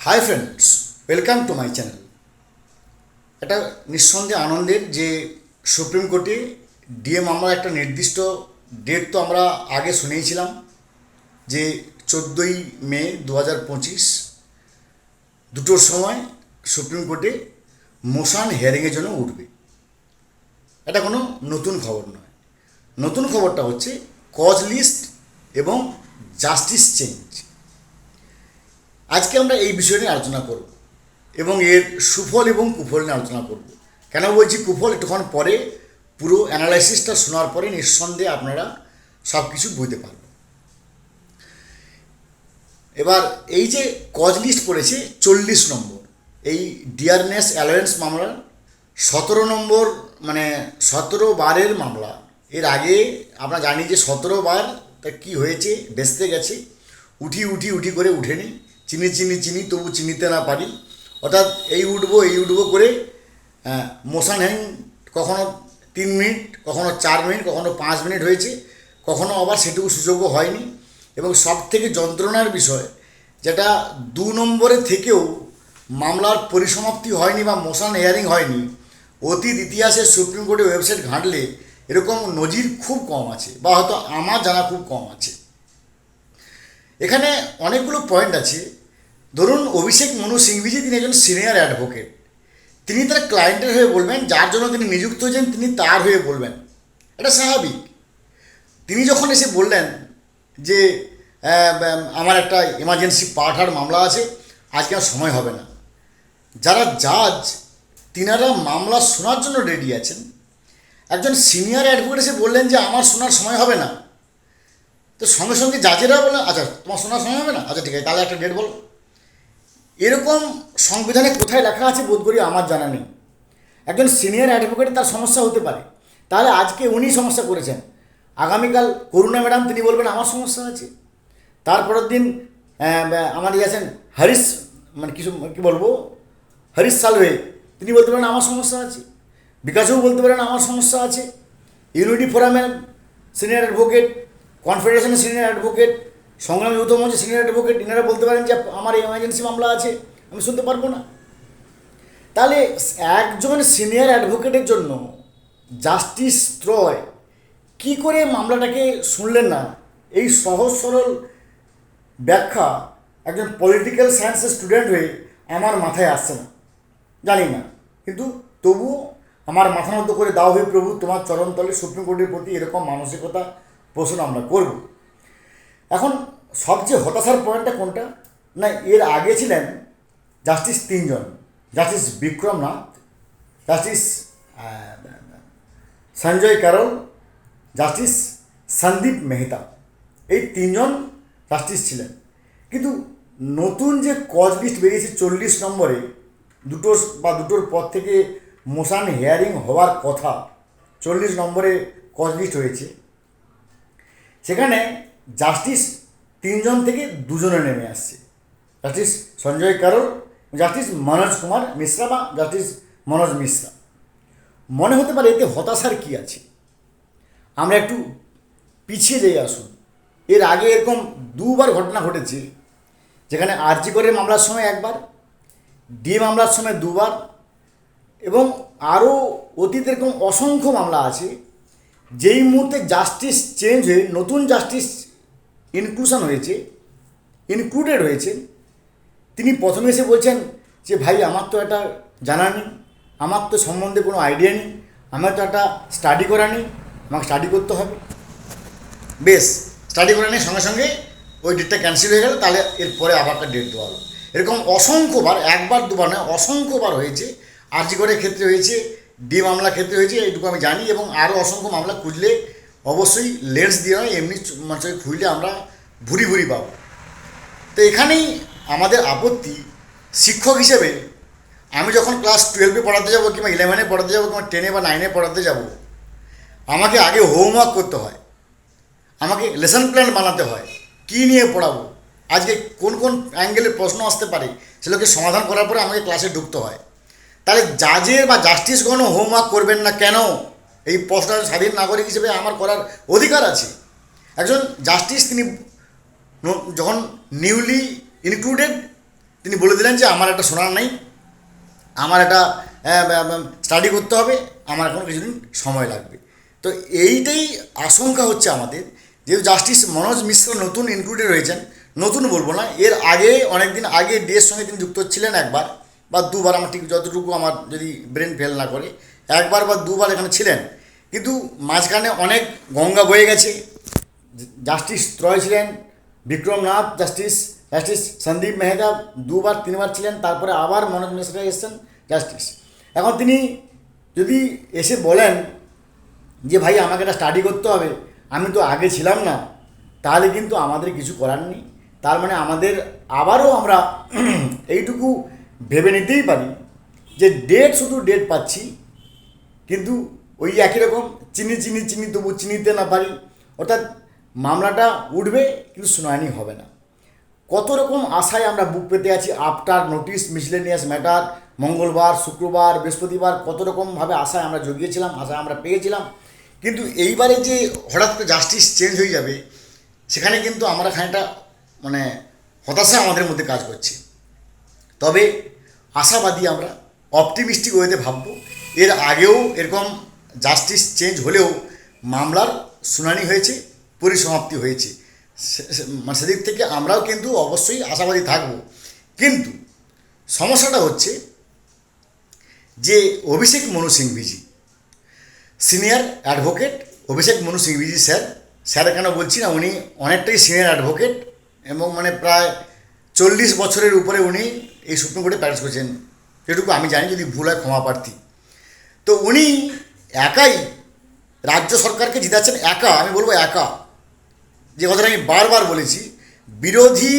Hi friends welcome to my channel এটা নিঃসন্দেহে আনন্দের যে সুপ্রিম কোর্টে ডিএ মামলার একটা নির্দিষ্ট ডেট তো আমরা আগে শুনেইছিলাম যে চোদ্দোই মে দু হাজার পঁচিশ দুটোর সময় সুপ্রিম কোর্টে মোশন হিয়ারিংয়ের জন্য উঠবে। এটা কোনো নতুন খবর নয়। নতুন খবরটা হচ্ছে কজ লিস্ট এবং জাস্টিস চেঞ্জ আজকে আমরা এই বিষয় নিয়ে আলোচনা করব এবং এর সুফল এবং কুফল নিয়ে আলোচনা করব। কেন বলছি কুফল? একটুক্ষণ পরে পুরো অ্যানালাইসিসটা শোনার পরে নিঃসন্দেহে আপনারা সব কিছু বুঝতে পারবেন। এবার এই যে কজ লিস্ট পড়েছে চল্লিশ নম্বর, এই ডিয়ারনেস অ্যালায়েন্স মামলার সতেরো নম্বর মানে সতেরো বারের মামলা, এর আগে আমরা জানি যে সতেরো বার তা কী হয়েছে বেসতে গেছে, উঠি উঠি উঠি করে উঠেনি চিনি চিনি চিনি, তবু চিনিতে না পারি। অর্থাৎ এই উঠবো এই উঠবো করে মোশন হ্যাং কখনো তিন মিনিট, কখনো চার মিনিট, কখনো পাঁচ মিনিট হয়েছে। কখনো আবার সেটুকু সুযোগও হয়নি। এবং সব থেকে যন্ত্রণার বিষয়, যেটা দু নম্বরে থেকেও মামলার পরিসমাপ্তি হয়নি বা মোশন হেয়ারিং হয়নি, অতীত ইতিহাসে সুপ্রিম কোর্টের ওয়েবসাইট ঘাঁটলে এরকম নজির খুব কম আছে, বা হয়তো আমার জানা খুব কম আছে। এখানে অনেকগুলো পয়েন্ট আছে ধরুন অভিষেক মনু সিংভিজি তিনি একজন সিনিয়র অ্যাডভোকেট তিনি তার ক্লায়েন্টের হয়ে বলবেন, যার জন্য তিনি নিযুক্ত হয়েছেন, তিনি তার হয়ে বলবেন। এটা স্বাভাবিক। তিনি যখন এসে বললেন যে আমার একটা এমার্জেন্সি পাঠার মামলা আছে, আজকে আর সময় হবে না। যারা জাজ তিনারা মামলা শোনার জন্য রেডি আছেন। একজন সিনিয়র অ্যাডভোকেট এসে বললেন যে, আমার শোনার সময় হবে না। তো সঙ্গে সঙ্গে জাজেরা বললেন আচ্ছা তোমার শোনার সময় হবে না? আচ্ছা ঠিক আছে, তাহলে একটা ডেট বলো। এরকম সংবিধানে কোথায় লেখা আছে বোধ করি আমার জানা নেই। একজন সিনিয়র অ্যাডভোকেট তার সমস্যা হতে পারে। তাহলে আজকে উনি সমস্যা করেছেন। আগামীকাল করুণা ম্যাডাম তিনি বলবেন আমার সমস্যা আছে তারপরের দিন ইয়ে আছেন হরিশ মানে কিছু, কী বলব, হরিশ সালভে, তিনি বলতে পারেন আমার সমস্যা আছে বিকাশও বলতে পারেন আমার সমস্যা আছে। ইউনিটি ফোরামের সিনিয়র অ্যাডভোকেট কনফেডারেশনের সিনিয়র অ্যাডভোকেট সংগ্রাম যৌথ মঞ্চের সিনিয়র অ্যাডভোকেট এনারা বলতে পারেন যে, আমার এমার্জেন্সি মামলা আছে, আমি শুনতে পারব না। তাহলে একজন সিনিয়র অ্যাডভোকেটের জন্য জাস্টিস ত্রয় কী করে মামলাটাকে শুনলেন না? এই সহজ সরল ব্যাখ্যা একজন পলিটিক্যাল সায়েন্সের স্টুডেন্ট হয়ে আমার মাথায় আসছে না। জানি না। কিন্তু তবুও আমার মাথা মতো করে দাও হে প্রভু, তোমার চরণতলে সুপ্রিম কোর্টের প্রতি এরকম মানসিকতা পোষণ আমরা করব। এখন সবচেয়ে হতাশার পয়েন্টটা কোনটা? না, এর আগে ছিলেন জাস্টিস তিনজন, justice Vikram Nath justice Sanjay Karol justice Sandeep Mehta. এই তিনজন জাস্টিস ছিলেন। কিন্তু নতুন যে কজ লিস্ট বেরিয়েছে চল্লিশ নম্বরে দুটো বা দুটোর পর থেকে মোশান হেয়ারিং হওয়ার কথা চল্লিশ নম্বরে কজ লিস্ট হয়েছে। সেখানে জাস্টিস তিনজন থেকে দুজনে নেমে আসছে। জাস্টিস সঞ্জয় কারোল জাস্টিস মনোজ কুমার মিশ্রা বা জাস্টিস মনোজ মিশ্রা। মনে হতে পারে এতে হতাশার কী আছে? আমরা একটু পিছিয়ে যেয়ে আসুন। এর আগে এরকম দুবার ঘটনা ঘটেছে, যেখানে আরজি করে মামলার সময় একবার, ডি মামলার সময় দুবার, এবং আরও অতীত এরকম অসংখ্য মামলা আছে, যেই মুহূর্তে জাস্টিস চেঞ্জ হয়ে নতুন জাস্টিস ইনক্লুশন হয়েছে ইনক্লুডেড হয়েছে। তিনি প্রথমে এসে বলছেন যে, ভাই, আমার তো এটা জানা নেই, আমার তো সম্বন্ধে কোনো আইডিয়া নেই, আমার তো একটা স্টাডি করা নেই, আমাকে স্টাডি করতে হবে। বেশ স্টাডি করে নিয়ে সঙ্গে সঙ্গে ওই ডেটটা ক্যান্সেল হয়ে গেল, তাহলে এরপরে আবার একটা ডেট দেওয়া হলো। এরকম অসংখ্যবার, একবার দুবার নয়, অসংখ্যবার হয়েছে, আরজি করে ক্ষেত্রে হয়েছে, ডি মামলা ক্ষেত্রে হয়েছে এইটুকু আমি জানি এবং আরও অসংখ্য মামলা খুঁজলে অবশ্যই লেন্স দিয়ে নয় এমনি মানে খুঁজলে আমরা ভুরি ভুরি পাবো। তো এখানেই আমাদের আপত্তি শিক্ষক হিসেবে, আমি যখন ক্লাস টুয়েলভে পড়াতে যাব কিংবা ইলেভেনে পড়াতে যাব কিংবা টেনে বা নাইনে পড়াতে যাব, আমাকে আগে হোমওয়ার্ক করতে হয়। আমাকে লেসন প্ল্যান বানাতে হয়, কী নিয়ে পড়াবো, আজকে কোন কোন অ্যাঙ্গেলে প্রশ্ন আসতে পারে, সেগুলোকে সমাধান করার পরে আমাকে ক্লাসে ঢুকতে হয়। তাহলে জাজের বা জাস্টিসগণও হোমওয়ার্ক করবেন না কেন? এই প্রশ্নটা স্বাধীন নাগরিক হিসেবে আমার করার অধিকার আছে। একজন জাস্টিস তিনি যখন নিউলি ইনক্লুডেড তিনি বলে দিলেন যে আমার একটা শোনার নেই, আমার একটা স্টাডি করতে হবে, আমার এখন কিছুদিন সময় লাগবে। তো এইটাই আশঙ্কা হচ্ছে আমাদের, যেহেতু জাস্টিস মনোজ মিশ্র নতুন ইনক্লুডেড হয়েছেন নতুন বলব না, এর আগে অনেক দিন আগে ডিএর সঙ্গে তিনি যুক্ত ছিলেন একবার, বা দুবার আমার ঠিক যতটুকু আমার যদি ব্রেন ফেল না করে একবার বা দুবার এখানে ছিলেন, কিন্তু মাঝখানে অনেক গঙ্গা বয়ে গেছে। জাস্টিস ত্রয় ছিলেন, বিক্রম নাথ জাস্টিস জাস্টিস সন্দীপ মেহতা দুবার, তিনবার ছিলেন, তারপরে আবার মনোজ মিশ্রা এসেছেন জাস্টিস। এখন তিনি যদি এসে বলেন যে, ভাই, আমাকে এটা স্টাডি করতে হবে, আমি তো আগে ছিলাম না, তাহলে কিন্তু আমাদের কিছু করার নেই। তার মানে আমাদের আবারও আমরা এইটুকু ভেবে নিতেই পারি যে ডেট শুধু ডেট পাচ্ছি কিন্তু ওই একই রকম চিনি চিনি চিনি, তবু চিনিতে না পারি। অর্থাৎ মামলাটা উঠবে কিন্তু শুনানি হবে না। কত রকম আশায় আমরা বুক পেতে আছি আফটার নোটিশ, মিসলেনিয়াস ম্যাটার, মঙ্গলবার, শুক্রবার, বৃহস্পতিবার, কত রকমভাবে আশায় আমরা জগিয়েছিলাম, আশায় আমরা পেয়েছিলাম। কিন্তু এইবারে যে হঠাৎ করে জাস্টিস চেঞ্জ হয়ে যাবে, সেখানে কিন্তু আমরা খানিকটা মানে হতাশা আমাদের মধ্যে কাজ করছে। তবে আশাবাদী আমরা অপটিমিস্টিক ওয়েতে ভাবব এর আগেও এরকম জাস্টিস চেঞ্জ হলেও মামলার শুনানি হয়েছে, পরিসমাপ্তি হয়েছে। মানে সেদিক থেকে আমরাও কিন্তু অবশ্যই আশাবাদী থাকব। কিন্তু সমস্যাটা হচ্ছে যে অভিষেক মনু সিংভিজি সিনিয়র অ্যাডভোকেট অভিষেক মনু সিংভিজি স্যার স্যার কেন বলছি না, উনি অনেকটাই সিনিয়র অ্যাডভোকেট এবং মানে প্রায় চল্লিশ বছরের উপরে উনি এই সুপ্রিম কোর্টে প্র্যাকটিস করেছেন। যেটুকু আমি জানি, যদি ভুল হয় ক্ষমা প্রার্থী। তো উনি একাই রাজ্য সরকারকে জিতাচ্ছেন একা, আমি বলব একা। যে কথাটা আমি বারবার বলেছি, বিরোধী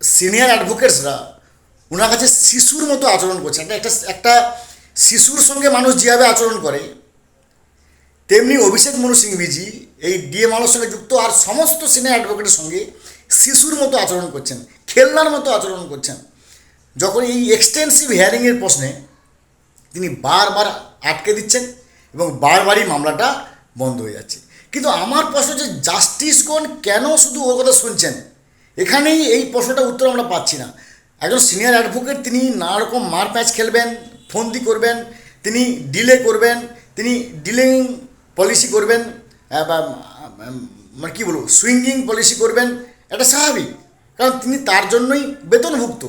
সিনিয়র অ্যাডভোকেটসরা ওনার কাছে শিশুর মতো আচরণ করছে একটা একটা শিশুর সঙ্গে মানুষ যেভাবে আচরণ করে, তেমনি অভিষেক মনু সিংভিজি এই ডিএম আলোর সঙ্গে যুক্ত আর সমস্ত সিনিয়র অ্যাডভোকেটের সঙ্গে শিশুর মতো আচরণ করছেন, খেলনার মতো আচরণ করছেন। যখন এই এক্সটেন্সিভ হিয়ারিংয়ের প্রশ্নে তিনি বারবার আটকে দিচ্ছেন এবং বারবারই মামলাটা বন্ধ হয়ে যাচ্ছে। কিন্তু আমার প্রশ্ন যে জাস্টিসগণ কেন শুধু ওর কথা শুনছেন? এখানেই এই প্রশ্নটা উত্তর আমরা পাচ্ছি না। একজন সিনিয়র অ্যাডভোকেট তিনি নানা রকম মার প্যাচ খেলবেন, ফন্দি করবেন, তিনি ডিলে করবেন, তিনি ডিলেইং পলিসি করবেন বা মানে কী বলব সুইঙ্গিং পলিসি করবেন, এটা স্বাভাবিক। কারণ তিনি তার জন্যই বেতনভুক্ত।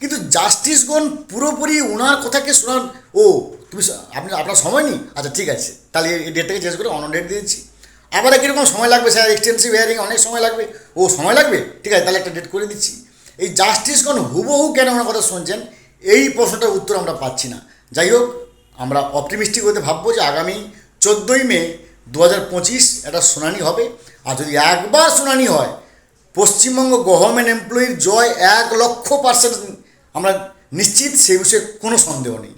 কিন্তু জাস্টিসগণ পুরোপুরি ওনার কথাকে শোনান ও তুমি আপনি আপনার সময় নেই? আচ্ছা ঠিক আছে। তাহলে এই ডেটটাকে চেঞ্জ করে অন্য ডেট দিয়েছি। আবার কীরকম সময় লাগবে স্যার এক্সটেন্সিভ হিয়ারিং অনেক সময় লাগবে। ও, সময় লাগবে? ঠিক আছে, তাহলে একটা ডেট করে দিচ্ছি। এই জাস্টিসগণ হুবহু কেন ওনার কথা শুনছেন? এই প্রশ্নটার উত্তর আমরা পাচ্ছি না। যাই হোক, আমরা অপটিমিস্টিক হতে ভাববো যে আগামী চোদ্দোই মে দু হাজার পঁচিশ একটা শুনানি হবে। আর যদি একবার শুনানি হয়, পশ্চিমবঙ্গ গভর্নমেন্ট এমপ্লয়ির জয় এক লক্ষ পার্সেন্ট আমরা নিশ্চিত সেই বিষয়ে কোনো সন্দেহ নেই।